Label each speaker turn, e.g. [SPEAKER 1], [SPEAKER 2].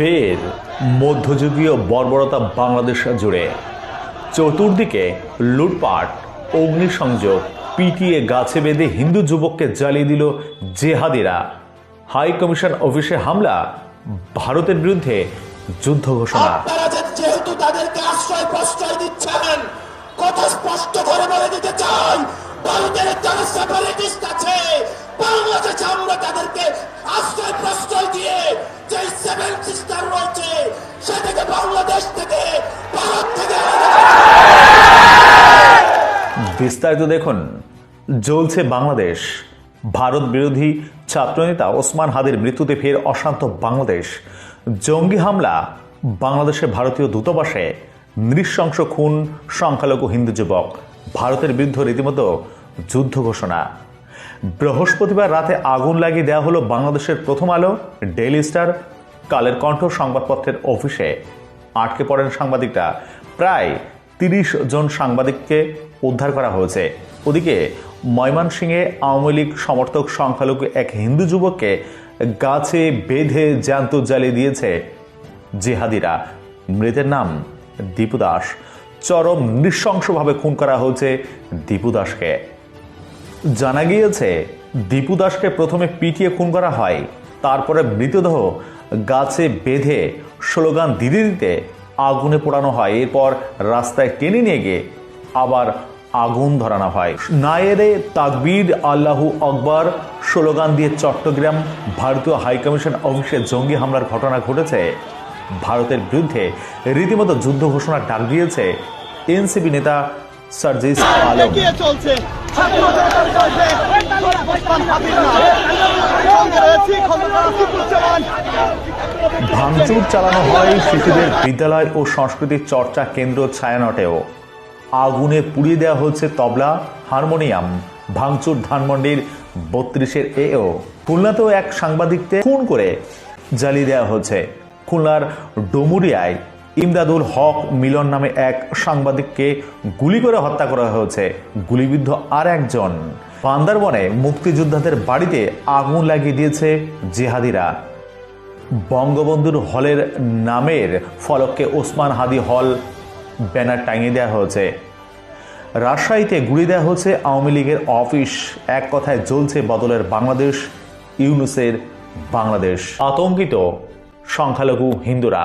[SPEAKER 1] ফের মধ্যযুগীয় বর্বরতা বাংলাদেশ জুড়ে। চতুর্দিকে লুটপাট, অগ্নিসংযোগ, পিটিয়ে গাছে বেঁধে হিন্দু যুবককে জ্বালিয়ে দিল জেহাদিরা। হাই কমিশন অফিসে হামলা, ভারতের বিরুদ্ধে যুদ্ধ ঘোষণা।
[SPEAKER 2] যেহেতু তাদেরকে আশ্রয় প্রশ্রয় দিচ্ছেন, কথা স্পষ্ট করে বলে দিতে ভারতের যারা সেপারেটিস্ট আছে, বাংলাদেশে আমরা তাদেরকে আশ্রয় প্রশ্রয় দিয়ে যে সেভেন সিস্টার রয়েছে সেটাকে বাংলাদেশ থেকে ভারত থেকে
[SPEAKER 1] বিস্তারিত দেখুন। জ্বলছে বাংলাদেশ। ভারত বিরোধী ছাত্রনেতা ওসমান হাদির মৃত্যুতে ফের অশান্ত বাংলাদেশ। জঙ্গি হামলা বাংলাদেশে ভারতীয় দূতাবাসে নৃশংস খুন, সংখ্যালঘু হিন্দু যুবক। ভারতের বিরুদ্ধে রীতিমতো যুদ্ধ ঘোষণা। বৃহস্পতিবার রাতে আগুন লাগিয়ে দেওয়া হলো বাংলাদেশের প্রথম আলো, ডেইলি স্টার, কালের কণ্ঠ সংবাদপত্রের অফিসে। আটকে পড়েন সাংবাদিকরা। প্রায় তিরিশ জন সাংবাদিককে উদ্ধার করা হয়েছে। ওদিকে ময়মনসিংহে আওয়ামী লীগ সমর্থক সংখ্যালঘু এক হিন্দু যুবককে গাছে বেঁধে জ্যান্ত জ্বালিয়ে দিয়েছে জেহাদিরা। মৃতের নাম দীপু দাস। চরম নৃশংসভাবে খুন করা হয়েছে দীপু দাসকে। জানা গিয়েছে, দীপু দাসকে প্রথমে পিটিয়ে খুন করা হয়, তারপরে মৃতদেহ গাছে বেঁধে স্লোগান দিতে দিতে আগুনে পোড়ানো হয়। এরপর রাস্তায় টেনে নিয়ে গিয়ে আবার আগুন ধরানো হয়। নায়েরে তাকবীর আল্লাহু আকবর স্লোগান দিয়ে চট্টগ্রাম ভারতীয় হাইকমিশন অফিসে জঙ্গি হামলার ঘটনা ঘটেছে। ভারতের বিরুদ্ধে রীতিমতো যুদ্ধ ঘোষণার ডাক দিয়েছে এনসিপি নেতা সার্জিস আলম
[SPEAKER 3] চলছে। আসিফুজ্জামান
[SPEAKER 1] ভাঙচুর চালানো হয় শিশুদের বিদ্যালয় ও সংস্কৃতির চর্চা কেন্দ্র ছায়ানটেও। আগুনে পুড়িয়ে দেওয়া হচ্ছে তবলা হারমোনিয়াম। ভাঙচুর ধানমন্ডির বত্রিশের এও। খুলনাতেও এক সাংবাদিককে খুন করে জ্বালিয়ে দেওয়া হচ্ছে খুলনার ডুমুরিয়ায় ইমদাদুল হক মিলন নামে এক সাংবাদিককে গুলি করে হত্যা করা হয়েছে। গুলিবিদ্ধ আর একজন। বান্দারবনে মুক্তিযোদ্ধাদের বাড়িতে আগুন লাগিয়ে দিয়েছে জেহাদিরা। বঙ্গবন্ধুর হলের নামের ফলককে ওসমান হাদি হল ব্যানার টাঙিয়ে দেওয়া হয়েছে। রাজশাহীতে গুলি দেওয়া হচ্ছে আওয়ামী লীগের অফিস। এক কথায় জ্বলছে বদলের বাংলাদেশ, ইউনুসের বাংলাদেশ। আতঙ্কিত সংখ্যালঘু হিন্দুরা।